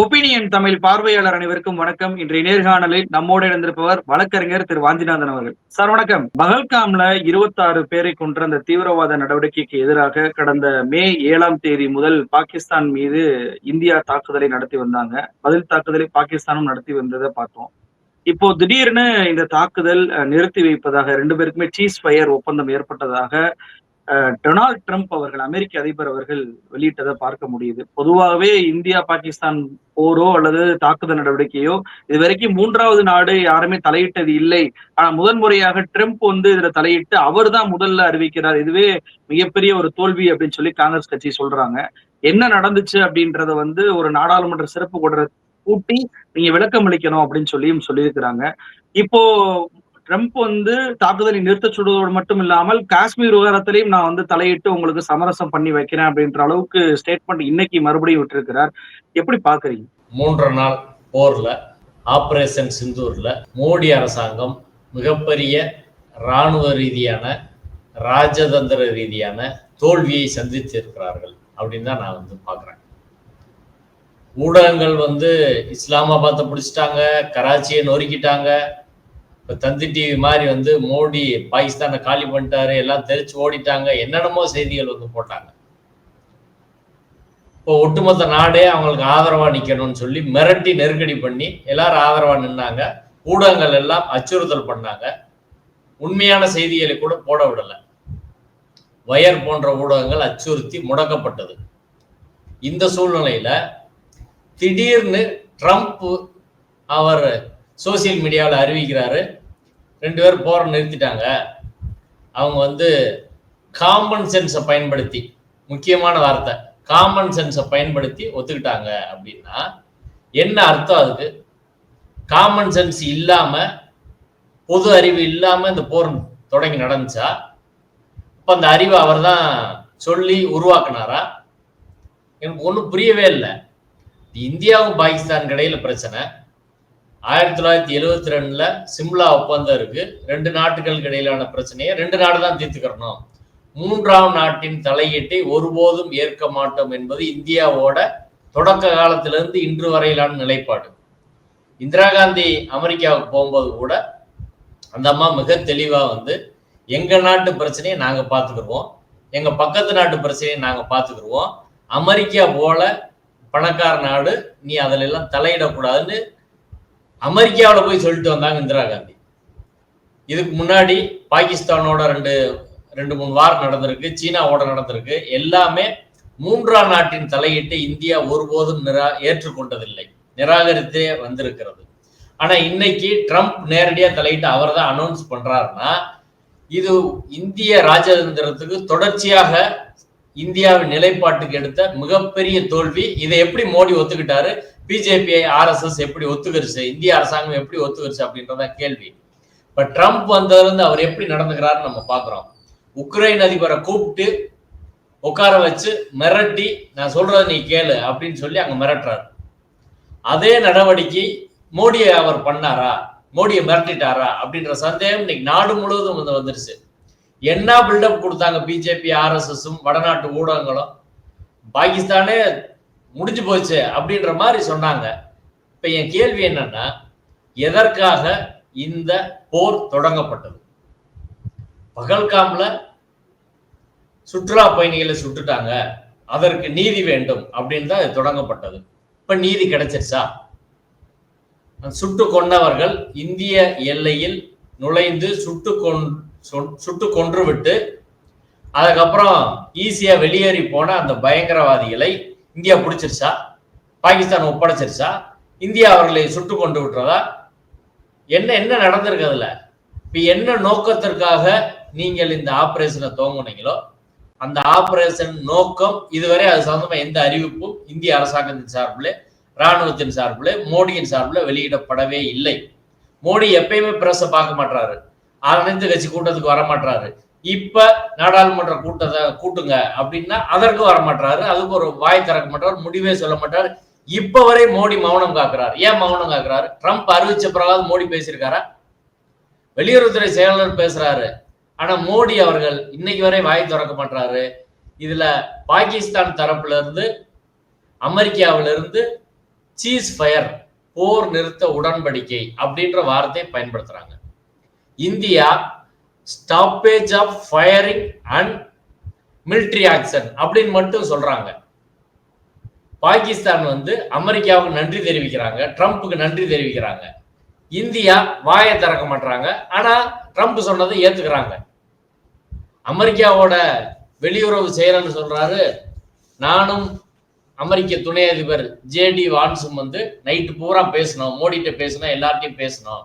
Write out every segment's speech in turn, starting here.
Opinion Tamil பார்வையாளர் அனைவருக்கும் வணக்கம். இன்றைய நேர்காணலில் நம்மோடு இணைந்திருப்பவர் வழக்கறிஞர் திரு வாஞ்சிநாதன் அவர்கள். சார் வணக்கம். பகல்காம்ல இருபத்தாறு பேரை கொன்ற அந்த தீவிரவாத நடவடிக்கைக்கு எதிராக கடந்த மே ஏழாம் தேதி முதல் பாகிஸ்தான் மீது இந்தியா தாக்குதலை நடத்தி வந்தாங்க. பதில் தாக்குதலை பாகிஸ்தானும் நடத்தி வந்ததை பார்த்தோம். இப்போ திடீர்னு இந்த தாக்குதல் நிறுத்தி வைப்பதாக ரெண்டு பேருக்குமே சீஸ் ஃபயர் ஒப்பந்தம் ஏற்பட்டதாக டொனால்ட் ட்ரம்ப் அவர்கள் அமெரிக்க அதிபர் அவர்கள் வெளியிட்டதை பார்க்க முடியுது. பொதுவாகவே இந்தியா பாகிஸ்தான் போரோ அல்லது தாக்குதல் நடவடிக்கையோ இது வரைக்கும் மூன்றாவது நாடு யாருமே தலையிட்டது இல்லை. ஆனா முதன்முறையாக ட்ரம்ப் வந்து இதுல தலையிட்டு அவர் தான் முதல்ல அறிவிக்கிறார். இதுவே மிகப்பெரிய ஒரு தோல்வி அப்படின்னு சொல்லி காங்கிரஸ் கட்சி சொல்றாங்க. என்ன நடந்துச்சு அப்படின்றத வந்து ஒரு நாடாளுமன்ற சிறப்பு கூடுற கூட்டி நீங்க விளக்கம் அளிக்கணும் அப்படின்னு சொல்லியும் சொல்லியிருக்கிறாங்க. இப்போ ட்ரம்ப் வந்து தாக்குதலை நிறுத்த சொல்வதோடு மட்டும் இல்லாமல் காஷ்மீர் விவகாரத்திலையும் நான் வந்து தலையிட்டு உங்களுக்கு சமரசம் பண்ணி வைக்கிறேன் அப்படின்ற அளவுக்கு ஸ்டேட்மெண்ட் இன்னைக்கு மறுபடியும் விட்டுருக்கிறார். எப்படி பாக்குறீங்க மூன்று நாள் போர்ல ஆபரேஷன் சிந்தூர்ல மோடி அரசாங்கம் மிகப்பெரிய இராணுவ ரீதியான ராஜதந்திர ரீதியான தோல்வியை சந்தித்திருக்கிறார்கள் அப்படின்னு தான் நான் வந்து பார்க்குறேன். ஊடகங்கள் வந்து இஸ்லாமாபாத்தை பிடிச்சிட்டாங்க கராச்சியை நொறுக்கிட்டாங்க இப்போ தந்தி டிவி மாதிரி வந்து மோடி பாகிஸ்தானை காலி பண்ணிட்டாரு எல்லாம் தெரிச்சு ஓடிட்டாங்க என்னென்னமோ செய்திகள் வந்து போட்டாங்க. இப்போ ஒட்டுமொத்த நாடே அவங்களுக்கு ஆதரவா நிக்கணும்னு சொல்லி மிரட்டி நெருக்கடி பண்ணி எல்லாரும் ஆதரவா நின்னாங்க. ஊடகங்கள் எல்லாம் அச்சுறுத்தல் பண்ணாங்க. உண்மையான செய்திகளை கூட போட விடலை. வயர் போன்ற ஊடகங்கள் அச்சுறுத்தி முடக்கப்பட்டது. இந்த சூழ்நிலையில திடீர்னு ட்ரம்ப் அவர் சோசியல் மீடியாவில் அறிவிக்கிறாரு. ரெண்டு பேரும் போற நிறுத்திட்டாங்க. அவங்க வந்து காமன் சென்ஸை பயன்படுத்தி முக்கியமான வார்த்தை காமன் சென்ஸை பயன்படுத்தி ஒத்துக்கிட்டாங்க அப்படின்னா என்ன அர்த்தம் அதுக்கு? காமன் சென்ஸ் இல்லாம பொது அறிவு இல்லாம இந்த போர் தொடங்கி நடந்துச்சா? இப்போ அந்த அறிவை அவர் தான் சொல்லி உருவாக்குனாரா? எனக்கு ஒன்றும் புரியவே இல்லை. இந்தியாவும் பாகிஸ்தான் இடையில பிரச்சனை. ஆயிரத்தி தொள்ளாயிரத்தி எழுவத்தி ரெண்டுல சிம்லா ஒப்பந்தம் இருக்கு ரெண்டு நாட்டுகளுக்கு இடையிலான பிரச்சனையை ரெண்டு நாடு தான் தீர்த்துக்கிறணும். மூன்றாம் நாட்டின் தலையீட்டை ஒருபோதும் ஏற்க மாட்டோம் என்பது இந்தியாவோட தொடக்க காலத்திலிருந்து இன்று வரையிலான நிலைப்பாடு. இந்திரா காந்தி அமெரிக்காவுக்கு போகும்போது கூட அந்த அம்மா மிக தெளிவாக வந்து எங்கள் நாட்டு பிரச்சனையை நாங்கள் பார்த்துக்கிடுவோம் எங்கள் பக்கத்து நாட்டு பிரச்சனையை நாங்கள் பார்த்துக்கிடுவோம் அமெரிக்கா போல பணக்கார நாடு நீ அதிலெல்லாம் தலையிடக்கூடாதுன்னு அமெரிக்காவில் போய் சொல்லிட்டு வந்தாங்க இந்திரா காந்தி. இதுக்கு முன்னாடி பாகிஸ்தானோட ரெண்டு ரெண்டு மூணு வாரம் நடந்திருக்கு சீனாவோட நடந்திருக்கு. எல்லாமே மூன்றாம் நாட்டின் தலையீட்டை இந்தியா ஒருபோதும் நிரா ஏற்றுக்கொண்டதில்லை. நிராகரித்தே வந்திருக்கிறது. ஆனா இன்னைக்கு ட்ரம்ப் நேரடியா தலையிட்டு அவர் தான் அனௌன்ஸ் பண்றாருன்னா இது இந்திய ராஜதந்திரத்துக்கு தொடர்ச்சியாக இந்தியாவின் நிலைப்பாட்டுக்கு எடுத்த மிகப்பெரிய தோல்வி. இதை எப்படி மோடி ஒத்துக்கிட்டாரு? பிஜேபியை ஆர்எஸ்எஸ் எப்படி ஒத்துக்கிருச்சு? இந்திய அரசாங்கம் எப்படி ஒத்துக்கிருச்சு அப்படின்றத கேள்வி. இப்ப ட்ரம்ப் வந்ததுலேருந்து அவர் எப்படி நடந்துக்கிறாருன்னு நம்ம பாக்குறோம் உக்ரைன் அதிபரை கூப்பிட்டு உட்கார வச்சு மிரட்டி நான் சொல்றத நீ கேளு அப்படின்னு சொல்லி அங்க மிரட்டுறாரு. அதே நடவடிக்கை மோடியை அவர் பண்ணாரா? மோடியை மிரட்டிட்டாரா? அப்படின்ற சந்தேகம் இன்னைக்கு நாடு முழுவதும் வந்து வந்துருச்சு. என்ன பில்டப் கொடுத்தாங்க பிஜேபி ஆர்எஸ்எஸும் வடநாட்டு ஊடகங்களும்? பாகிஸ்தானே முடிஞ்சு போச்சு அப்படின்ற மாதிரி சொன்னாங்க. இப்போ என் கேள்வி என்னன்னா எதற்காக இந்த போர் தொடங்கப்பட்டது? பகல்காம்ல சுற்றுலா பயணிகளை சுட்டுட்டாங்க. அதற்கு நீதி வேண்டும் அப்படின்னு தான் இது தொடங்கப்பட்டது. இப்ப நீதி கிடைச்சிருச்சா? சுட்டு கொண்டவர்கள் இந்திய எல்லையில் நுழைந்து சுட்டு கொன் சுட்டு கொன்று விட்டு அதுக்கப்புறம் ஈஸியா வெளியேறி போன அந்த பயங்கரவாதிகளை இந்தியா பிடிச்சிருச்சா? பாகிஸ்தான் ஒப்படைச்சிருச்சா? இந்தியா அவர்களை சுட்டு கொண்டு விட்டுறதா என்ன என்ன நடந்திருக்கு அதுல? இப்ப என்ன நோக்கத்திற்காக நீங்கள் இந்த ஆபரேஷனை துவங்குனீங்களோ அந்த ஆபரேஷன் நோக்கம் இதுவரை அது சம்பந்தமா எந்த அறிவிப்பும் இந்திய அரசாங்கத்தின் சார்பில் இராணுவத்தின் சார்பில் மோடியின் சார்பில் வெளியிடப்படவே இல்லை. மோடி எப்பயுமே பிரஸை பார்க்க மாட்டாரு அனைத்து கட்சி கூட்டத்துக்கு வரமாட்டாரு இப்ப நாடாளுமன்ற கூட்டத்தை கூட்டுங்க அப்படின்னா அதற்கு வரமாட்டாரு அதுக்கு ஒரு வாய் திறக்க மாட்டார் முடிவே சொல்ல மாட்டார் இப்ப வரை மோடி மௌனம் காக்குறாரு. ஏன் மௌனம் காக்குறாரு? ட்ரம்ப் அறிவிச்ச பிறகாவது மோடி பேசியிருக்காரா? வெளியுறவுத்துறை செயலாளர் பேசுறாரு. ஆனா மோடி அவர்கள் இன்னைக்கு வரை வாய் திறக்க மாட்டாரு இதுல பாகிஸ்தான் தரப்புல இருந்து அமெரிக்காவில இருந்து சீஸ் ஃபயர் போர் நிறுத்த உடன்படிக்கை அப்படின்ற வார்த்தையை பயன்படுத்துறாங்க. India stoppage of firing and military action அப்படின்னு மட்டும் சொல்றாங்க. பாகிஸ்தான் வந்து அமெரிக்காவுக்கு நன்றி தெரிவிக்கிறாங்க ட்ரம்ப்புக்கு நன்றி தெரிவிக்கிறாங்க. இந்தியா வாயை திறக்க மாட்டாங்க ஆனா ட்ரம்ப் சொன்னதை ஏத்துக்கிறாங்க. அமெரிக்காவோட வெளியுறவு செயலர் சொல்றாரு நானும் அமெரிக்க துணை அதிபர் ஜேடி வான்ஸும் வந்து நைட்டு பூரா பேசணும் மோடிட்ட பேசணும் எல்லார்ட்டையும் பேசணும்.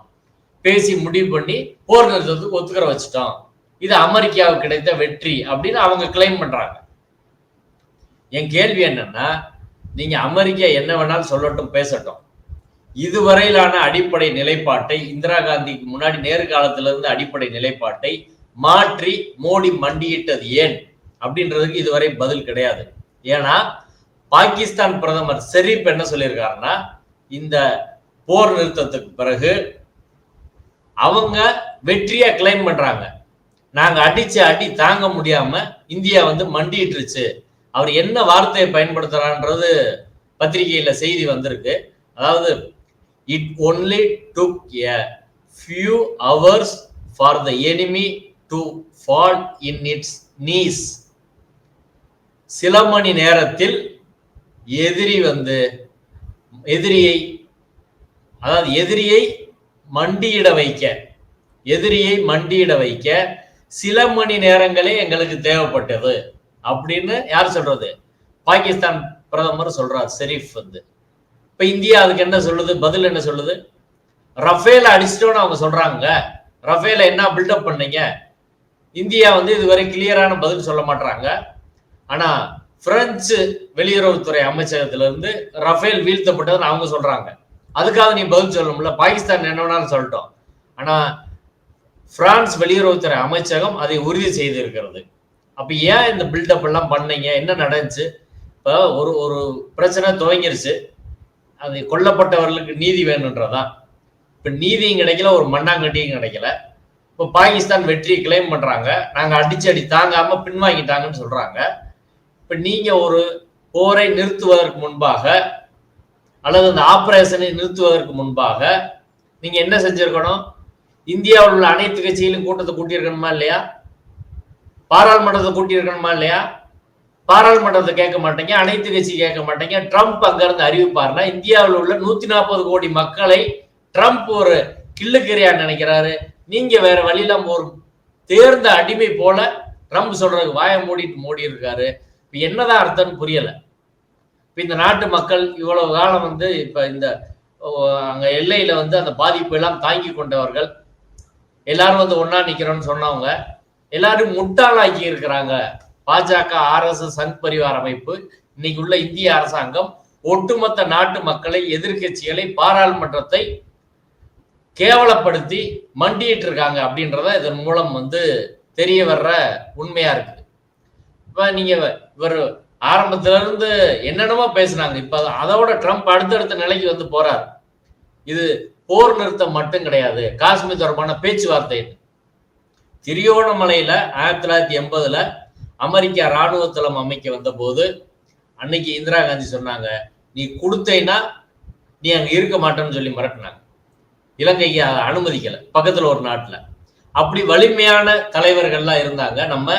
பேசி முடிவு பண்ணி போர் நிறுத்தத்துக்கு ஒத்துக்கிற வச்சுட்டோம். இது அமெரிக்காவுக்கு கிடைத்த வெற்றி அப்படின்னு அவங்க கிளைம் பண்றாங்க. என் கேள்வி என்னன்னா நீங்க அமெரிக்கா என்ன வேணாலும் சொல்லட்டும் பேசட்டும். இதுவரையிலான அடிப்படை நிலைப்பாட்டை இந்திரா காந்திக்கு முன்னாடி நேரு காலத்துல இருந்து அடிப்படை நிலைப்பாட்டை மாற்றி மோடி மண்டியிட்டது ஏன்? அப்படின்றதுக்கு இதுவரை பதில் கிடையாது. ஏன்னா பாகிஸ்தான் பிரதமர் ஷெரீப் என்ன சொல்லியிருக்காருன்னா இந்த போர் நிறுத்தத்துக்கு பிறகு அவங்க வெற்றியா கிளைம் பண்றாங்க. நாங்க அடிச்சு அடி தாங்க முடியாம இந்தியா வந்து மண்டிட்டுருச்சு அவர் என்ன வார்த்தையை பயன்படுத்துறான்றது பத்திரிகையில செய்தி வந்திருக்கு. அதாவது it only took a few hours for the enemy to fall in its knees சில மணி நேரத்தில் எதிரி வந்து எதிரியை அதாவது எதிரியை மண்டியிட வைக்க. எதிரியை மண்டியிட வைக்க. சில மணி நேரங்களே எங்களுக்கு தேவைப்பட்டது. அப்படின்னு யார் சொல்றது? பாகிஸ்தான் பிரதமர் சொல்றார் ஷெரீப் வந்து. இப்ப இந்தியா அதுக்கு என்ன சொல்லுது? பதில் என்ன சொல்லுது? ரஃபேல அடிச்சிட்டோன்னு அவங்க சொல்றாங்க. ரஃபேல என்ன பில்டப் பண்ணீங்க? இந்தியா வந்து இதுவரை கிளியரான பதில் சொல்ல மாட்டாங்க ஆனா பிரெஞ்சு வெளியுறவுத்துறை அமைச்சகத்திலிருந்து ரஃபேல் வீழ்த்தப்பட்டதுன்னு அவங்க சொல்றாங்க. அதுக்காக நீ பதில் சொல்லணும்ல? பாகிஸ்தான் என்ன வேணாலும் சொல்லட்டும். ஆனா பிரான்ஸ் வெளியுறவுத்துறை அமைச்சகம் அதை உறுதி செய்திருக்கிறது. அப்ப ஏன் இந்த பில்டப் எல்லாம் பண்ணீங்க? என்ன நடந்துச்சு? இப்போ ஒரு ஒரு பிரச்சனை துவங்கிருச்சு. அது கொல்லப்பட்டவர்களுக்கு நீதி வேணுன்றதா? இப்ப நீதியும் கிடைக்கல ஒரு மண்ணாங்கட்டியும் கிடைக்கல. இப்போ பாகிஸ்தான் வெற்றி கிளைம் பண்றாங்க. நாங்க அடிச்சு அடி தாங்காம பின்வாங்கிட்டாங்கன்னு சொல்றாங்க. இப்ப நீங்க ஒரு போரை நிறுத்துவதற்கு முன்பாக அல்லது அந்த ஆபரேஷனை நிறுத்துவதற்கு முன்பாக நீங்க என்ன செஞ்சிருக்கணும்? இந்தியாவில் உள்ள அனைத்து கட்சிகளும் கூட்டத்தை கூட்டியிருக்கணுமா இல்லையா? பாராளுமன்றத்தை கூட்டியிருக்கணுமா இல்லையா? பாராளுமன்றத்தை கேட்க மாட்டேங்க அனைத்து கட்சி கேட்க மாட்டேங்க. ட்ரம்ப் அங்கிருந்து அறிவிப்பார்னா இந்தியாவில் உள்ள நூத்தி நாற்பது கோடி மக்களை ட்ரம்ப் ஒரு கிள்ளுக்கிரியா நினைக்கிறாரு. நீங்க வேற வழியில ஒரு தேர்ந்த அடிமை போல ட்ரம்ப் சொல்றதுக்கு வாயை மூடிட்டு மூடி இருக்காரு இப்ப என்னதான் அர்த்தம்னு புரியலை. இப்போ இந்த நாட்டு மக்கள் இவ்வளவு காலம் வந்து இப்போ இந்த அங்க எல்லையில வந்து அந்த பாதிப்பு எல்லாம் தாங்கி கொண்டவர்கள். எல்லாரும் வந்து ஒன்னா நிற்கிறோன்னு சொன்னவங்க. எல்லாரும் முட்டாளாக்கி இருக்கிறாங்க. பாஜக ஆர்எஸ்எஸ் சங் பரிவார் அமைப்பு இன்னைக்கு உள்ள இந்திய அரசாங்கம் ஒட்டுமொத்த நாட்டு மக்களை எதிர்கட்சிகளை பாராளுமன்றத்தை கேவலப்படுத்தி மண்டிட்டு இருக்காங்க அப்படின்றத இதன் மூலம் வந்து தெரிய வர்ற உண்மையா இருக்குது இப்ப நீங்க இவர் ஆரம்பத்துல இருந்து என்னென்னமோ பேசினாங்க. இப்ப அதோட ட்ரம்ப் அடுத்தடுத்த நிலைக்கு வந்து போறாரு. இது போர் நிறுத்தம் மட்டும் கிடையாது. காஷ்மீர் தொடர்பான பேச்சுவார்த்தைன்னு திரியோணமலையில ஆயிரத்தி தொள்ளாயிரத்தி எண்பதுல அமெரிக்கா ராணுவ தளம் அமைக்க வந்த போது அன்னைக்கு இந்திரா காந்தி சொன்னாங்க நீ கொடுத்தேன்னா நீ அங்க இருக்க மாட்டேன்னு சொல்லி மிரட்டினாங்க. இலங்கைக்கு அனுமதிக்கல. பக்கத்துல ஒரு நாட்டுல. அப்படி வலிமையான தலைவர்கள்லாம் இருந்தாங்க. நம்ம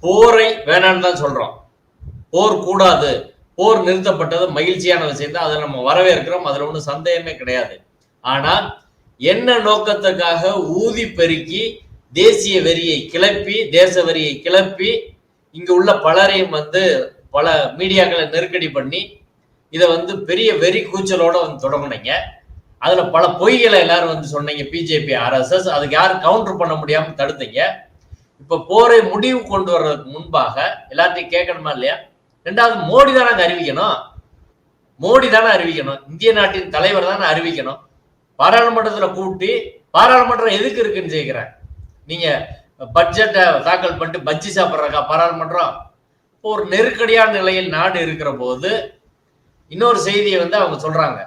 போரை வேணான்னு தான் சொல்றோம். போர் கூடாது. போர் நிறுத்தப்பட்டது மகிழ்ச்சியான விஷயம் தான் அதை நம்ம வரவேற்கிறோம். அதுல ஒன்றும் சந்தேகமே கிடையாது. ஆனா என்ன நோக்கத்துக்காக ஊதி பெருக்கி தேசிய வெறியை கிளப்பி தேச வெறியை கிளப்பி இங்க உள்ள பலரையும் வந்து பல மீடியாக்களை நெருக்கடி பண்ணி இதை வந்து பெரிய வெறி கூச்சலோட வந்து தொடங்கினீங்க. அதுல பல பொய்களை எல்லாரும் வந்து சொன்னீங்க. BJP RSS. அதுக்கு யாரும் கவுண்டர் பண்ண முடியாம தடுத்தீங்க. இப்ப போரை முடிவு கொண்டு வர்றதுக்கு முன்பாக எல்லாத்தையும் கேட்கணுமா இல்லையா? ரெண்டாவது மோடி தானே அறிவிக்கணும். மோடி தானே அறிவிக்கணும். இந்திய நாட்டின் தலைவர் தானே அறிவிக்கணும். பாராளுமன்றத்தில் கூட்டி பாராளுமன்றம் எதுக்கு இருக்குன்னு கேட்குறேன் நீங்க பட்ஜெட்டை தாக்கல் பண்ணிட்டு பஜ்ஜி சாப்பிட்றக்கா பாராளுமன்றம்? ஒரு நெருக்கடியான நிலையில் நாடு இருக்கிற போது இன்னொரு செய்தியை வந்து அவங்க சொல்றாங்க.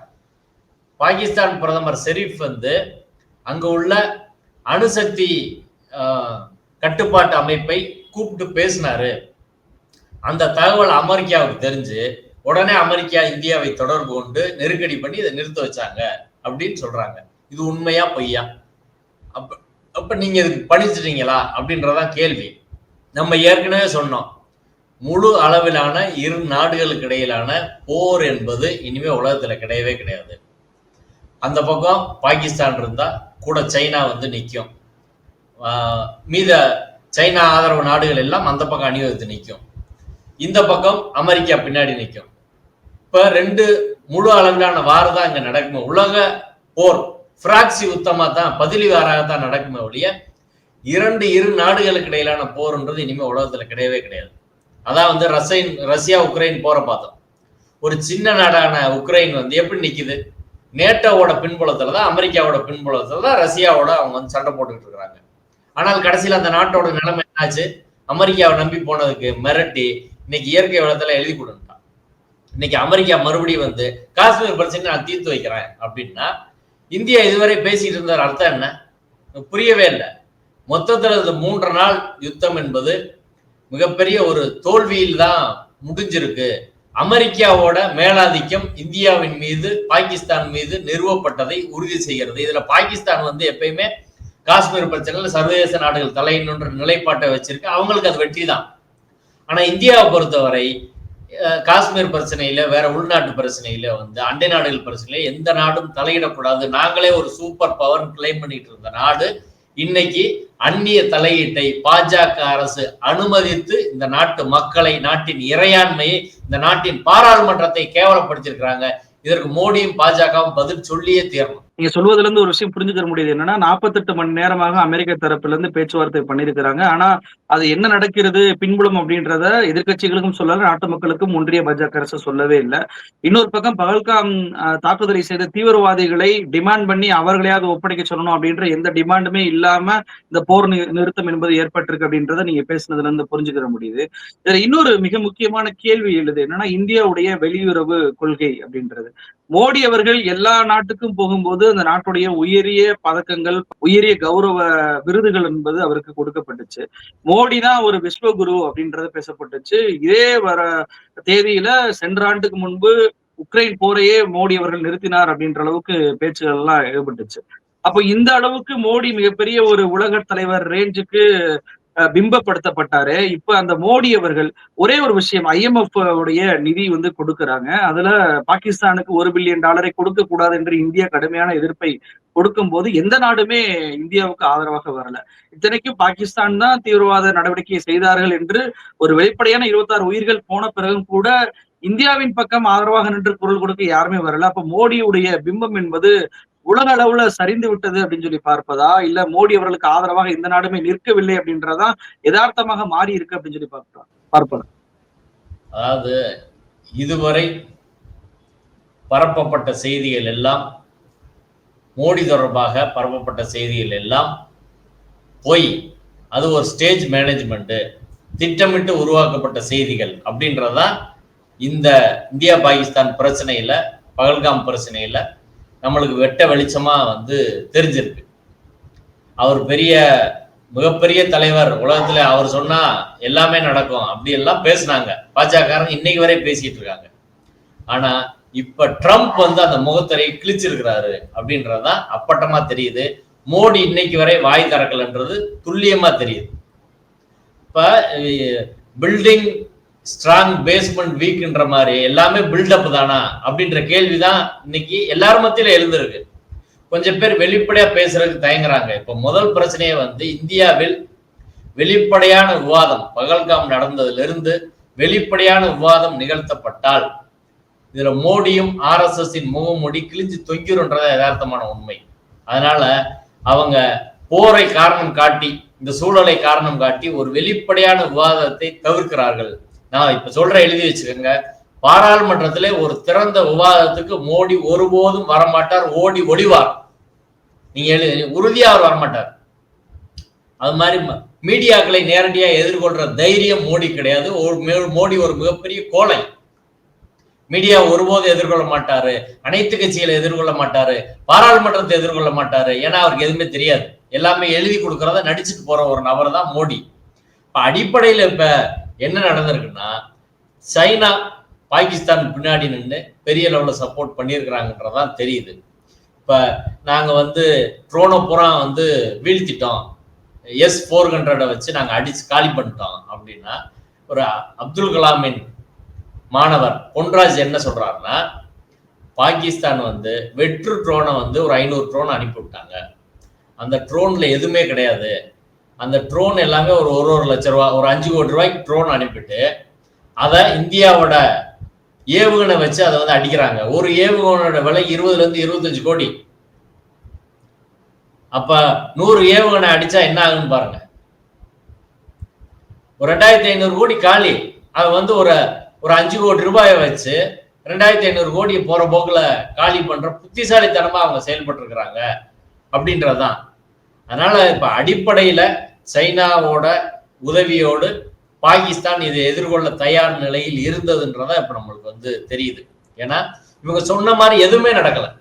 பாகிஸ்தான் பிரதமர் ஷெரீப் வந்து அங்க உள்ள அணுசக்தி கட்டுப்பாட்டு அமைப்பை கூப்பிட்டு பேசினாரு. அந்த தகவல் அமெரிக்காவுக்கு தெரிஞ்சு உடனே அமெரிக்கா இந்தியாவை தொடர்பு கொண்டு நெருக்கடி பண்ணி இதை நிறுத்த வச்சாங்க அப்படின்னு சொல்றாங்க. இது உண்மையா பொய்யா? அப்ப அப்ப நீங்க இதுக்கு படிச்சிட்டீங்களா அப்படின்றதான் கேள்வி. நம்ம ஏற்கனவே சொன்னோம். முழு அளவிலான இரு நாடுகளுக்கு இடையிலான போர் என்பது இனிமே உலகத்துல கிடையவே கிடையாது. அந்த பக்கம் பாகிஸ்தான் இருந்தா கூட சைனா வந்து நிற்கும் மீத சைனா ஆதரவு நாடுகள் எல்லாம் அந்த பக்கம் அணிவகுத்து நிற்கும் இந்த பக்கம் அமெரிக்கா பின்னாடி நிற்கும் இப்ப ரெண்டு முழு அளவிலான வார் தான் இங்க நடக்குமே உலக போர். பிராக்சி யுத்தமா தான் பதிலி வாராக தான் நடக்குமே ஒழிய இரண்டு இரு நாடுகளுக்கு இடையிலான போர்ன்றது இனிமே உலகத்துல கிடையவே கிடையாது. அதான் வந்து ரஷ்யன் ரஷ்யா உக்ரைன் போற பார்த்தோம். ஒரு சின்ன நாடான உக்ரைன் வந்து எப்படி நிக்குது? நேட்டோவோட பின்புலத்துல தான் அமெரிக்காவோட பின்புலத்துல தான் ரஷ்யாவோட அவங்க வந்து சண்டை போட்டுக்கிட்டு இருக்கிறாங்க. ஆனால் கடைசியில் அந்த நாட்டோட நிலைமை என்னாச்சு? அமெரிக்காவை நம்பி போனதுக்கு மிரட்டி இன்னைக்கு இயற்கை வளத்துல எழுதி கொடுத்துட்டான் இன்னைக்கு அமெரிக்கா மறுபடியும் வந்து காஷ்மீர் பிரச்சனை நான் தீர்த்து வைக்கிறேன் அப்படின்னா இந்தியா இதுவரை பேசிட்டு இருந்த அர்த்தம் என்ன? புரியவே இல்லை. மொத்தத்துல இந்த மூன்று நாள் யுத்தம் என்பது மிகப்பெரிய ஒரு தோல்வியில் தான் முடிஞ்சிருக்கு. அமெரிக்காவோட மேலாதிக்கம் இந்தியாவின் மீது பாகிஸ்தான் மீது நிறுவப்பட்டதை உறுதி செய்கிறது. இதுல பாகிஸ்தான் வந்து எப்பயுமே காஷ்மீர் பிரச்சனையில் சர்வதேச நாடுகள் தலையின்ற நிலைப்பாட்டை வச்சிருக்கு. அவங்களுக்கு அது வெற்றி தான் ஆனா இந்தியாவை பொறுத்தவரை காஷ்மீர் பிரச்சனையில வேற உள்நாட்டு பிரச்சனையில வந்து அண்டை நாடுகள் பிரச்சனையில எந்த நாடும் தலையிடக்கூடாது. நாங்களே ஒரு சூப்பர் பவர் கிளைம் பண்ணிட்டு இருந்த நாடு இன்னைக்கு அந்நிய தலையீட்டை பாஜக அரசு அனுமதித்து இந்த நாட்டு மக்களை நாட்டின் இறையாண்மையை இந்த நாட்டின் பாராளுமன்றத்தை கேவலப்படுத்தியிருக்கிறாங்க. இதற்கு மோடியும் பாஜகவும் பதில் சொல்லியே தீரணும். நீங்க சொல்வதுல இருந்து ஒரு விஷயம் புரிஞ்சுக்க முடியுது. என்னன்னா நாற்பத்தெட்டு மணி நேரமாக அமெரிக்க தரப்புல இருந்து பேச்சுவார்த்தை பண்ணிருக்கிறாங்க ஆனா அது என்ன நடக்கிறது பின்புலம் அப்படின்றத எதிர்கட்சிகளுக்கும் சொல்லல நாட்டு மக்களுக்கும் ஒன்றிய பாஜக அரசு சொல்லவே இல்லை. இன்னொரு பக்கம் பகல்காம் தாக்குதலை செய்த தீவிரவாதிகளை டிமாண்ட் பண்ணி அவர்களையாவது ஒப்படைக்க சொல்லணும் அப்படின்ற எந்த டிமாண்டுமே இல்லாம இந்த போர் நிறுத்தம் என்பது ஏற்பட்டிருக்கு அப்படின்றத நீங்க பேசுனதுல இருந்து புரிஞ்சுக்கிற முடியுது. இதுல இன்னொரு மிக முக்கியமான கேள்வி எழுது. என்னன்னா இந்தியாவுடைய வெளியுறவு கொள்கை அப்படின்றது. மோடி அவர்கள் எல்லா நாட்டுக்கும் போகும்போது அந்த நாட்டுடைய உயரிய பதக்கங்கள் உயரிய கௌரவ விருதுகள் என்பது அவருக்கு கொடுக்கப்பட்டுச்சு. மோடி தான் ஒரு விஸ்வகுரு அப்படின்றது பேசப்பட்டுச்சு. இதே வர தேதியில சென்ற ஆண்டுக்கு முன்பு உக்ரைன் போரையே மோடி அவர்கள் நிறுத்தினார் அப்படின்ற அளவுக்கு பேச்சுகள் எல்லாம் ஏற்பட்டுச்சு. அப்போ இந்த அளவுக்கு மோடி மிகப்பெரிய ஒரு உலக தலைவர் ரேஞ்சுக்கு பிம்பப்படுத்தப்பட்டாரு. இப்ப அந்த மோடி அவர்கள் ஒரே ஒரு விஷயம் ஐஎம்எஃப் உடைய நிதி வந்து கொடுக்கறாங்க. அதுல பாகிஸ்தானுக்கு ஒரு பில்லியன் டாலரை கொடுக்க கூடாது என்று இந்தியா கடுமையான எதிர்ப்பை கொடுக்கும் போது எந்த நாடுமே இந்தியாவுக்கு ஆதரவாக வரல. இத்தனைக்கும் பாகிஸ்தான் தான் தீவிரவாத நடவடிக்கையை செய்தார்கள் என்று ஒரு வெளிப்படையான இருபத்தாறு உயிர்கள் போன பிறகும் கூட இந்தியாவின் பக்கம் ஆதரவாக நின்று குரல் கொடுக்க யாருமே வரல. அப்ப மோடியுடைய பிம்பம் என்பது உலக அளவுல சரிந்து விட்டது அப்படின்னு சொல்லி பார்ப்பதா? இல்ல மோடி அவர்களுக்கு ஆதரவாக இந்த நாடுமே நிற்கவில்லை அப்படின்றதா யதார்த்தமாக மாறி இருக்கு அப்படின்னு சொல்லி பார்க்கலாம் பார்ப்பதா? அதாவது இதுவரை பரப்பப்பட்ட செய்திகள் எல்லாம் மோடி தொடர்பாக பரப்பப்பட்ட செய்திகள் எல்லாம் பொய் அது ஒரு ஸ்டேஜ் மேனேஜ்மெண்ட்டு திட்டமிட்டு உருவாக்கப்பட்ட செய்திகள் அப்படின்றதான் இந்த இந்தியா பாகிஸ்தான் பிரச்சனையில பகல்காம் பிரச்சனையில நம்மளுக்கு வெட்ட வெளிச்சமா வந்து தெரிஞ்சிருக்கு. அவர் பெரிய மிகப்பெரிய தலைவர். உலகத்துல அவர் சொன்னா எல்லாமே நடக்கும். அப்படி எல்லாம் பேசினாங்க. பாஜக இன்னைக்கு வரை பேசிட்டு இருக்காங்க. ஆனா இப்ப ட்ரம்ப் வந்து அந்த முகத்தரையை கிழிச்சிருக்கிறாரு அப்படின்றதுதான் அப்பட்டமா தெரியுது. மோடி இன்னைக்கு வரை வாய் திறக்கலன்றது துல்லியமா தெரியுது. இப்ப பில்டிங் ஸ்ட்ராங் பேஸ்மெண்ட் வீக்ன்ற மாதிரி எல்லாமே பில்டப் தானா? அப்படின்ற கேள்விதான் இன்னைக்கு எல்லாரும் மத்தியில எழுந்திருக்கு. கொஞ்சம் பேர் வெளிப்படையா பேசுறதுக்கு தயங்குறாங்க. இப்ப முதல் பிரச்சனையே வந்து இந்தியாவில் வெளிப்படையான விவாதம் பகல்காம் நடந்ததுல இருந்து வெளிப்படையான விவாதம் நிகழ்த்தப்பட்டால் இதுல மோடியும் ஆர் எஸ் எஸ் முகமூடி கிழிஞ்சு தொங்கிரும்ன்றதா யதார்த்தமான உண்மை. அதனால அவங்க போரை காரணம் காட்டி இந்த சூழலை காரணம் காட்டி ஒரு வெளிப்படையான விவாதத்தை தவிர்க்கிறார்கள். நான் இப்ப சொல்ற எழுதி வச்சுக்கோங்க பாராளுமன்றத்திலே ஒரு திறந்த விவாதத்துக்கு மோடி ஒருபோதும் வரமாட்டார் ஓடி ஒடிவார். நீங்க எழுதி உறுதியா அவர் வரமாட்டார். அது மாதிரி மீடியாக்களை நேரடியாக எதிர்கொள்ற தைரியம் மோடி கிடையாது. மோடி ஒரு மிகப்பெரிய கோலை மீடியா ஒருபோதும் எதிர்கொள்ள மாட்டாரு. அனைத்து கட்சிகளை எதிர்கொள்ள மாட்டாரு. பாராளுமன்றத்தை எதிர்கொள்ள மாட்டாரு. ஏன்னா அவருக்கு எதுவுமே தெரியாது. எல்லாமே எழுதி கொடுக்கறத நடிச்சுட்டு போற ஒரு நபர் தான் மோடி. இப்ப அடிப்படையில இப்ப என்ன நடந்திருக்குன்னா சைனா பாகிஸ்தான் பின்னாடி நின்று பெரிய லெவலில் சப்போர்ட் பண்ணியிருக்கிறாங்கன்றதான் தெரியுது. இப்போ நாங்கள் வந்து ட்ரோனை பூரா வந்து வீழ்த்திட்டோம். எஸ் ஃபோர் ஹண்ட்ரடை வச்சு நாங்கள் அடிச்சு காலி பண்ணிட்டோம் அப்படின்னா ஒரு அப்துல் கலாமின் மாணவர் பொன்ராஜ் என்ன சொல்கிறாருன்னா பாகிஸ்தான் வந்து வெற்று ட்ரோனை வந்து ஒரு ஐநூறு ட்ரோன் அனுப்பி விட்டாங்க அந்த ட்ரோனில் எதுவுமே கிடையாது. அந்த ட்ரோன் எல்லாமே ஒரு ஒரு ஒரு லட்ச ரூபா ஒரு அஞ்சு கோடி ரூபாய்க்கு ட்ரோன் அனுப்பிட்டு அதை இந்தியாவோட ஏவுகணை வச்சு அதை வந்து அடிக்கிறாங்க. ஒரு ஏவுகணையோட விலை இருபதுல இருந்து இருபத்தஞ்சு கோடி. அப்ப நூறு ஏவுகணை அடிச்சா என்ன ஆகுன்னு பாருங்க. ஒரு ரெண்டாயிரத்தி ஐநூறு கோடி காலி. அதை வந்து ஒரு ஒரு அஞ்சு கோடி ரூபாயை வச்சு ரெண்டாயிரத்தி ஐநூறு கோடி போற போக்குல காலி பண்ற புத்திசாலித்தனமா அவங்க செயல்பட்டு இருக்கிறாங்க அப்படின்றதுதான். அதனால இப்ப அடிப்படையில சைனாவோட உதவியோடு பாகிஸ்தான் இதை எதிர்கொள்ள தயார் நிலையில் இருந்ததுன்றதான் இப்ப நம்மளுக்கு வந்து தெரியுது. ஏன்னா இவங்க சொன்ன மாதிரி எதுவுமே நடக்கல.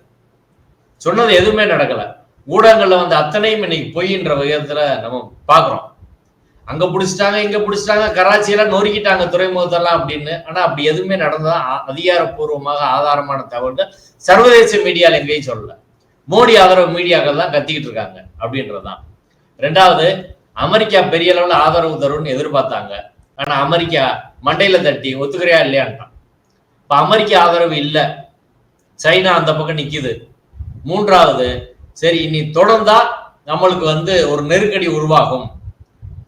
சொன்னது எதுவுமே நடக்கல. ஊடகங்கள்ல வந்து அத்தனையும் இன்னைக்கு பொய்ன்ற விதத்துல நம்ம பாக்குறோம். அங்க பிடிச்சிட்டாங்க இங்க பிடிச்சிட்டாங்க கராச்சியெல்லாம் நொறுக்கிட்டாங்க துறைமுகத்தெல்லாம் அப்படின்னு. ஆனா அப்படி எதுவுமே நடந்ததா? அதிகாரப்பூர்வமாக ஆதாரமான தகவல் சர்வதேச மீடியால எங்கேயும் சொல்லல. மோடி ஆதரவு மீடியாக்கள் தான் கத்திக்கிட்டு இருக்காங்க அப்படின்றதுதான். ரெண்டாவது அமெரிக்கா பெரிய அளவுல ஆதரவு தரும்னு எதிர்பார்த்தாங்க. ஆனா அமெரிக்கா மண்டையில தட்டி ஒத்துக்கிறியா இல்லையான்ட்டான். இப்ப அமெரிக்க ஆதரவு இல்ல. சைனா அந்த பக்கம் நிக்குது. மூன்றாவது சரி இனி தொடர்ந்தா நம்மளுக்கு வந்து ஒரு நெருக்கடி உருவாகும்.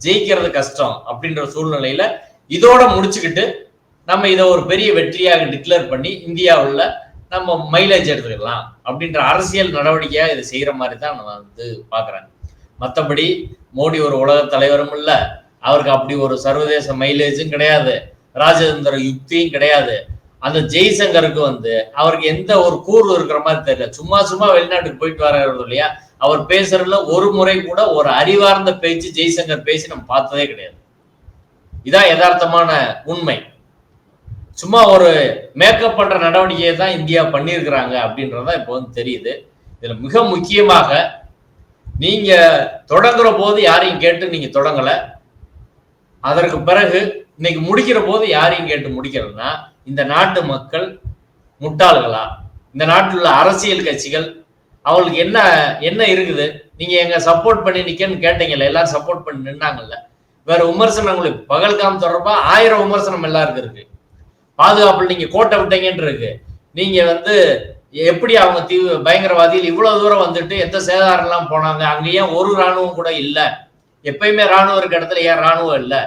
ஜெயிக்கிறது கஷ்டம் அப்படின்ற சூழ்நிலையில இதோட முடிச்சுக்கிட்டு நம்ம இதை ஒரு பெரிய வெற்றியாக டிக்ளேர் பண்ணி இந்தியாவுல நம்ம மைலேஜ் எடுத்துக்கலாம் அப்படின்ற அரசியல் நடவடிக்கையா இதை செய்யற மாதிரி தான் நான் வந்து பாக்குறேன் மற்றபடி மோடி ஒரு உலக தலைவரும் இல்ல. அவருக்கு அப்படி ஒரு சர்வதேச மைலேஜும் கிடையாது. ராஜதந்திர யுக்தியும் கிடையாது. அந்த ஜெய்சங்கருக்கு வந்து அவருக்கு எந்த ஒரு கூறு இருக்கிற மாதிரி தெரியல. சும்மா சும்மா வெளிநாட்டுக்கு போயிட்டு வர்றது இல்லையா? அவர் பேசுறதுல ஒரு முறை கூட ஒரு அறிவார்ந்த பேச்சு ஜெய்சங்கர் பேசி நம்ம பார்த்ததே கிடையாது. இதான் யதார்த்தமான உண்மை. சும்மா ஒரு மேக்கப் பண்ற நடவடிக்கையை தான் இந்தியா பண்ணியிருக்கிறாங்க அப்படின்றதான் இப்போ வந்து தெரியுது. இதுல மிக முக்கியமாக நீங்க தொடங்குற போது யாரையும் கேட்டு நீங்க தொடங்கல. அதற்கு பிறகு இன்னைக்கு முடிக்கிற போது யாரையும் கேட்டு முடிக்கிறதுனா இந்த நாட்டு மக்கள் முட்டாள்களா? இந்த நாட்டில் உள்ள அரசியல் கட்சிகள் அவங்களுக்கு என்ன என்ன இருக்குது? நீங்க எங்க சப்போர்ட் பண்ணி நிக்கன்னு கேட்டீங்கல்ல எல்லாரும் சப்போர்ட் பண்ணி நின்னாங்கல்ல. வேற உங்களுக்கு பகல்காம் தொடர்பா? ஆயிரம் விமர்சனம் எல்லாருக்கும் இருக்கு. பாதுகாப்புல நீங்க கோட்டை விட்டீங்கன்னு இருக்கு. நீங்க வந்து எப்படி அவங்க தீவு பயங்கரவாதிகள் இவ்வளவு தூரம் வந்துட்டு எந்த சேதாரம் எல்லாம் போனாங்க? அங்கே ஏன் ஒரு ராணுவம் கூட இல்லை. எப்பயுமே இராணுவம் இருக்க இடத்துல ஏன் ராணுவம் இல்லை?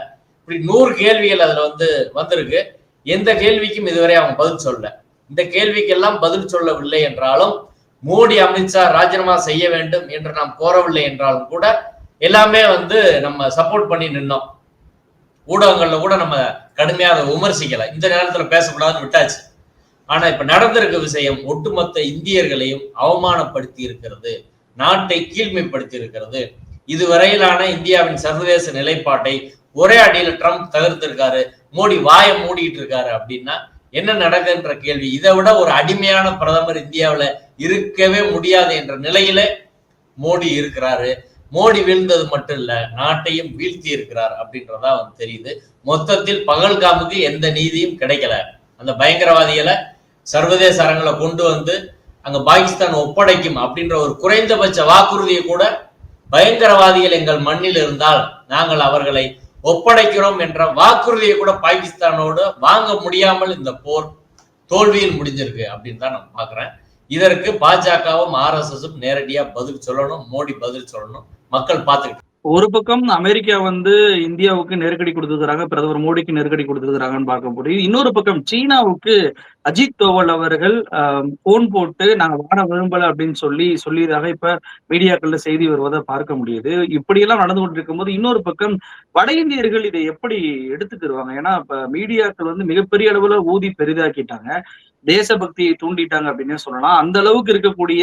இப்படி நூறு கேள்விகள் அதுல வந்து வந்திருக்கு. எந்த கேள்விக்கும் இதுவரை அவங்க பதில் சொல்ல இந்த கேள்விக்கெல்லாம் பதில் சொல்லவில்லை என்றாலும் மோடி அமித்ஷா ராஜினாமா செய்ய வேண்டும் என்று நாம் கோரவில்லை என்றாலும் கூட எல்லாமே வந்து நம்ம சப்போர்ட் பண்ணி நின்னோம். ஊடகங்கள்ல கூட நம்ம கடுமையாக விமர்சிக்கல. இந்த நேரத்துல பேசக்கூடாதுன்னு விட்டாச்சு. ஆனா இப்ப நடந்திருக்க விஷயம் ஒட்டுமொத்த இந்தியர்களையும் அவமானப்படுத்தி இருக்கிறது நாட்டை கீழ்மைப்படுத்தி இருக்கிறது இதுவரையிலான இந்தியாவின் சர்வதேச நிலைப்பாட்டை ஒரே அடியில ட்ரம்ப் தகர்த்திருக்காரு. மோடி வாயை மூடிட்டு இருக்காரு அப்படின்னா என்ன நடக்குன்ற கேள்வி. இதை விட ஒரு அடிமையான பிரதமர் இந்தியாவில் இருக்கவே முடியாது என்ற நிலையில மோடி இருக்கிறாரு. மோடி வீழ்ந்தது மட்டும் இல்ல நாட்டையும் வீழ்த்தி இருக்கிறார் அப்படின்றதா வந்து தெரியுது. மொத்தத்தில் பகல்காமுக்கு எந்த நீதியும் கிடைக்கல. அந்த பயங்கரவாதிகளை சர்வதேச அரங்களை கொண்டு வந்து அங்க பாகிஸ்தான் ஒப்படைக்கும் அப்படின்ற ஒரு குறைந்தபட்ச வாக்குறுதியை கூட பயங்கரவாதிகள் எங்கள் மண்ணில் இருந்தால் நாங்கள் அவர்களை ஒப்படைக்கிறோம் என்ற வாக்குறுதியை கூட பாகிஸ்தானோடு வாங்க முடியாமல் இந்த போர் தோல்வியில் முடிஞ்சிருக்கு அப்படின்னு தான் நான் பாக்குறேன் இதற்கு பாஜகவும் ஆர்எஸ்எஸும் நேரடியா பதில் சொல்லணும் மோடி பதில் சொல்லணும். மக்கள் பார்த்துக்கிட்டு ஒரு பக்கம் அமெரிக்கா வந்து இந்தியாவுக்கு நெருக்கடி கொடுத்துருக்காங்க பிரதமர் மோடிக்கு நெருக்கடி கொடுத்துருக்காங்கன்னு பார்க்க முடியும். இன்னொரு பக்கம் சீனாவுக்கு அஜித் தோவல் அவர்கள் போன் போட்டு நாங்க வாழ விரும்பல அப்படின்னு சொல்லி சொல்லியதாக இப்ப மீடியாக்கள்ல செய்தி வருவதை பார்க்க முடியுது. இப்படியெல்லாம் நடந்து கொண்டிருக்கும் போது இன்னொரு பக்கம் வட இந்தியர்கள் இதை எப்படி எடுத்துக்கிடுவாங்க? ஏன்னா இப்ப மீடியாக்கள் வந்து மிகப்பெரிய அளவுல ஊதி பெரிதாக்கிட்டாங்க. தேசபக்தியை தூண்டிட்டாங்க அப்படின்னு சொல்லலாம். அந்த அளவுக்கு இருக்கக்கூடிய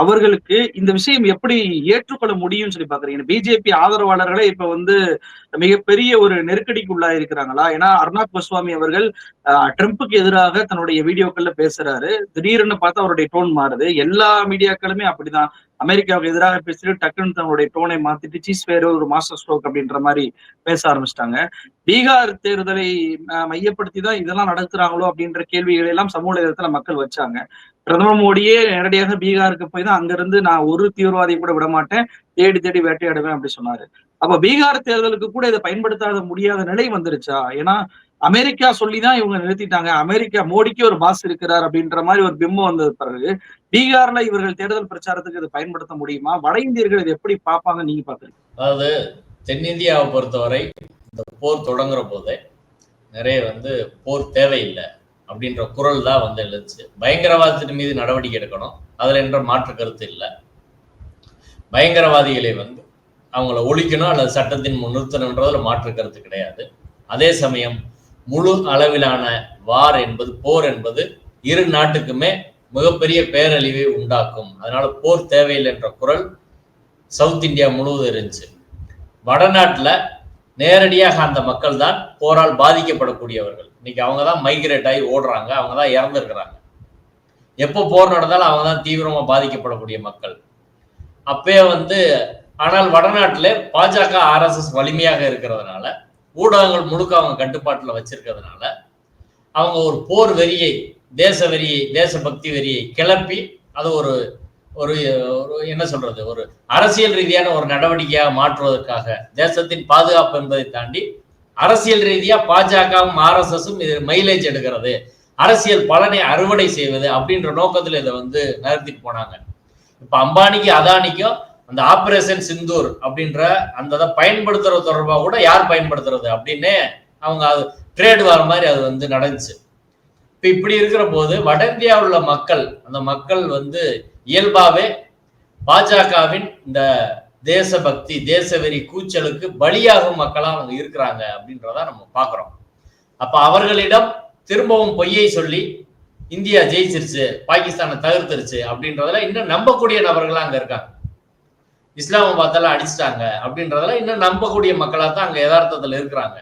அவர்களுக்கு இந்த விஷயம் எப்படி ஏற்றுக்கொள்ள முடியும்னு சொல்லி பாக்குறீங்க பிஜேபி ஆதரவாளர்களே இப்ப வந்து மிகப்பெரிய ஒரு நெருக்கடிக்கு உள்ளா இருக்கிறாங்களா ஏன்னா அர்னாப் கோஸ்வாமி அவர்கள் ட்ரம்ப்புக்கு எதிராக தன்னுடைய வீடியோக்கள்ல பேசுறாரு. திடீர்னு பார்த்தா அவருடைய டோன் மாறுது. எல்லா மீடியாக்களுமே அப்படிதான். அமெரிக்காவுக்கு எதிராக பேசிட்டு டக்குன்னு தங்களுடைய டோனை மாத்திட்டு சீஸ் வேறு ஒரு மாஸ்டர் ஸ்ட்ரோக் அப்படின்ற மாதிரி பேச ஆரம்பிச்சிட்டாங்க. பீகார் தேர்தலை மையப்படுத்தி தான் இதெல்லாம் நடத்துறாங்களோ அப்படின்ற கேள்விகளை எல்லாம் சமூக இடத்துல மக்கள் வச்சாங்க. பிரதமர் மோடியே நேரடியாக பீகாருக்கு போய் தான் அங்கிருந்து நான் ஒரு தீவிரவாதியை கூட விட மாட்டேன் தேடி தேடி வேட்டையாடுவேன் அப்படி சொன்னாரு. அப்ப பீகார் தேர்தலுக்கு கூட இதை பயன்படுத்தாத முடியாத நிலை வந்துருச்சா? ஏன்னா அமெரிக்கா சொல்லிதான் இவங்க நிறுத்திட்டாங்க. அமெரிக்கா மோடிக்கு ஒரு பாஸ் இருக்கிறார் அப்படின்ற மாதிரி ஒரு பிம்பம் வந்தது பிறகு பீகார்ல இவர்கள் தேர்தல் பிரச்சாரத்துக்கு இதை பயன்படுத்த முடியுமா? வட இந்தியர்கள் இதை எப்படி பார்ப்பாங்க நீங்க பாக்குறீங்க அதாவது தென்னிந்தியாவை பொறுத்தவரை இந்த போர் தொடங்குற போதே நிறைய வந்து போர் தேவையில்லை அப்படின்ற குரல் தான் வந்து எழுந்துச்சு. பயங்கரவாதத்தின் மீது நடவடிக்கை எடுக்கணும். அதுல என்ற மாற்று கருத்து இல்லை. பயங்கரவாதிகளை வந்து அவங்கள ஒழிக்கணும் அல்லது சட்டத்தின் முன் நிறுத்தணுன்றதுல மாற்று கருத்து கிடையாது. அதே சமயம் முழு அளவிலான வார் என்பது போர் என்பது இரு நாட்டுக்குமே மிகப்பெரிய பேரழிவை உண்டாக்கும். அதனால போர் தேவையில்லை என்ற குரல் சவுத் இந்தியா முழுவதும் இருந்துச்சு. வடநாட்டில் நேரடியாக அந்த மக்கள் தான் போரால் பாதிக்கப்படக்கூடியவர்கள். இன்னைக்கு அவங்க தான் மைக்ரேட் ஆகி ஓடுறாங்க அவங்க தான் இறந்துருக்கிறாங்க. எப்போ போர் நடந்தாலும் அவங்க தான் தீவிரமாக பாதிக்கப்படக்கூடிய மக்கள். அப்பயே வந்து ஆனால் வடநாட்டில் பாஜக ஆர்எஸ்எஸ் வலிமையாக இருக்கிறதுனால ஊடகங்கள் முழுக்க அவங்க கட்டுப்பாட்டில் வச்சிருக்கிறதுனால அவங்க ஒரு போர் வெறியை தேச வெறியை தேசபக்தி வெறியை கிளப்பி அது ஒரு ஒரு ஒரு என்ன சொல்றது ஒரு அரசியல் ரீதியான ஒரு நடவடிக்கையாக மாற்றுவதற்காக தேசத்தின் பாதுகாப்பு என்பதை தாண்டி அரசியல் ரீதியா பாஜகவும் ஆர்எஸ்எஸும் இது மைலேஜ் எடுக்கிறது. அரசியல் பலனை அறுவடை செய்வது அப்படின்ற நோக்கத்தில் இதை வந்து நகர்த்திட்டு போனாங்க. இப்ப அம்பானிக்கு அதானிக்கும் அந்த ஆபரேஷன் சிந்தூர் அப்படின்ற அந்த அதை பயன்படுத்துறது தொடர்பாக கூட யார் பயன்படுத்துறது அப்படின்னு அவங்க அது ட்ரேட் வர மாதிரி அது வந்து நடந்துச்சு. இப்போ இப்படி இருக்கிற போது வட இந்தியாவில் உள்ள மக்கள் அந்த மக்கள் வந்து இயல்பாவே பாஜகவின் இந்த தேசபக்தி தேசவெறி கூச்சலுக்கு பலியாகும் மக்களாக அவங்க இருக்கிறாங்க அப்படின்றத நம்ம பார்க்குறோம். அப்போ அவர்களிடம் திரும்பவும் பொய்யை சொல்லி இந்தியா ஜெயிச்சிருச்சு பாகிஸ்தானை தவிர்த்துருச்சு அப்படின்றதுல இன்னும் நம்பக்கூடிய நபர்களாக அங்கே இருக்காங்க. இஸ்லாமாபாத்தெல்லாம் அடிச்சிட்டாங்க அப்படின்றதெல்லாம் இன்னும் நம்பக்கூடிய மக்களாக தான் அங்கே யதார்த்தத்தில் இருக்கிறாங்க.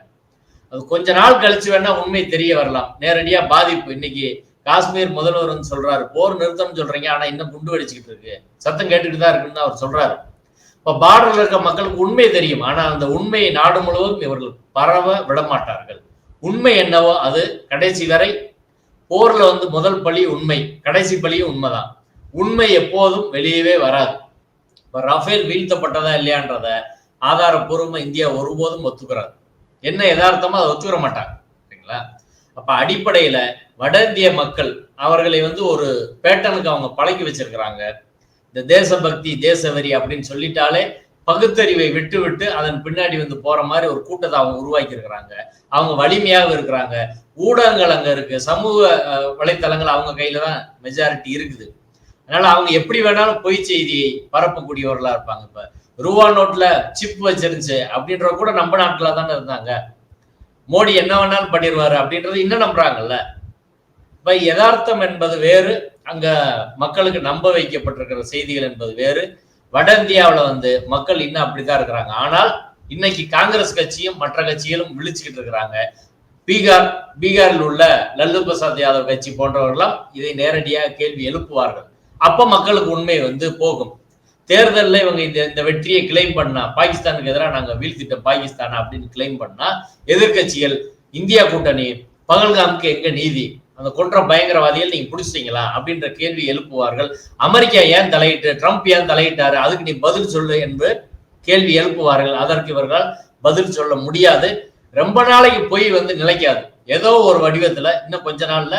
அது கொஞ்ச நாள் கழிச்சு வேணா உண்மை தெரிய வரலாம். நேரடியா பாதிப்பு. இன்னைக்கு காஷ்மீர் முதல்வர் சொல்றாரு. போர் நிறுத்தம் சொல்றீங்க. ஆனா இன்னும் குண்டு வெடிச்சுக்கிட்டு இருக்கு. சத்தம் கேட்டுக்கிட்டு தான் இருக்குன்னு அவர் சொல்றாரு. இப்ப பார்டர்ல இருக்க மக்களுக்கு உண்மை தெரியும். ஆனா அந்த உண்மையை நாடு முழுவதும் இவர்கள் பரவ விடமாட்டார்கள். உண்மை என்னவோ அது கடைசி வரை போர்ல வந்து முதல் பழி உண்மை. கடைசி பழியும் உண்மைதான். உண்மை எப்போதும் வெளியவே வராது. ரஃபேல் வீழ்த்தப்பட்டதா இல்லையான்றத ஆதாரப்பூர்வமா இந்தியா ஒருபோதும் ஒத்துக்கிறாது. என்ன யதார்த்தமோ அதை ஒத்துக்கிற மாட்டாங்க. சரிங்களா? அப்ப அடிப்படையில வட இந்திய மக்கள் அவர்களை வந்து ஒரு பேட்டனுக்கு அவங்க பழக்கி வச்சிருக்கிறாங்க. இந்த தேசபக்தி தேசவெறி அப்படின்னு சொல்லிட்டாலே பகுத்தறிவை விட்டு விட்டு அதன் பின்னாடி வந்து போற மாதிரி ஒரு கூட்டத்தை அவங்க உருவாக்கி இருக்கிறாங்க. அவங்க வலிமையாக இருக்கிறாங்க. ஊடகங்கள் அங்க இருக்கு. சமூக வலைத்தளங்கள் அவங்க கையில தான் மெஜாரிட்டி இருக்குது. அதனால அவங்க எப்படி வேணாலும் பொய் செய்தியை பரப்பக்கூடியவர்களா இருப்பாங்க இப்ப. ரூபா நோட்ல சிப் வச்சிருந்துச்சு அப்படின்ற கூட நம்ம நாட்டுல தானே இருந்தாங்க. மோடி என்ன வேணாலும் பண்ணிடுவாரு அப்படின்றது இன்னும் நம்புறாங்கல்ல. இப்ப யதார்த்தம் என்பது வேறு அங்க மக்களுக்கு நம்ப வைக்கப்பட்டிருக்கிற செய்திகள் என்பது வேறு. வட இந்தியாவில் வந்து மக்கள் இன்னும் அப்படித்தான் இருக்கிறாங்க. ஆனால் இன்னைக்கு காங்கிரஸ் கட்சியும் மற்ற கட்சிகளும் விழிச்சுக்கிட்டு இருக்கிறாங்க. பீகார் பீகாரில் உள்ள லல்லு பிரசாத் யாதவ் கட்சி போன்றவர்களாம் இதை நேரடியாக கேள்வி எழுப்புவார்கள். அப்ப மக்களுக்கு உண்மை வந்து போகும். தேர்தலில் இவங்க இந்த இந்த வெற்றியை கிளைம் பண்ணா பாகிஸ்தானுக்கு எதிராக நாங்கள் வீழ்த்திட்டோம் பாகிஸ்தான் அப்படின்னு கிளைம் பண்ணா எதிர்க்கட்சிகள் இந்தியா கூட்டணி பகல்காமுக்கு எங்க நீதி? அந்த கொன்ற பயங்கரவாதிகள் நீங்க பிடிச்சிட்டீங்களா? அப்படின்ற கேள்வி எழுப்புவார்கள். அமெரிக்கா ஏன் தலையிட்டு ட்ரம்ப் ஏன் தலையிட்டாரு? அதுக்கு நீ பதில் சொல்லு என்று கேள்வி எழுப்புவார்கள். அதற்கு இவர்கள் பதில் சொல்ல முடியாது. ரொம்ப நாளைக்கு போய் வந்து நிலைக்காது. ஏதோ ஒரு வடிவத்துல இன்னும் கொஞ்ச நாள்ல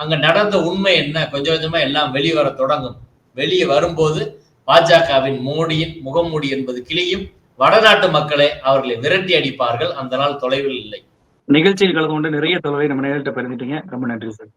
அங்க நடந்த உண்மை என்ன? கொஞ்சம் கொஞ்சமா எல்லாம் வெளிவர தொடங்கும். வெளியே வரும்போது பாஜகவின் மோடியின் முகமூடி என்பது கிளியும் வடநாட்டு மக்களை அவர்களை விரட்டி அடிப்பார்கள். அந்த நாள் தொலைவில் இல்லை. நிகழ்ச்சியில் கலந்து கொண்டு நிறைய தொலைவை நம்ம நேரிட்ட பிறந்துட்டீங்க ரொம்ப நன்றி சார்.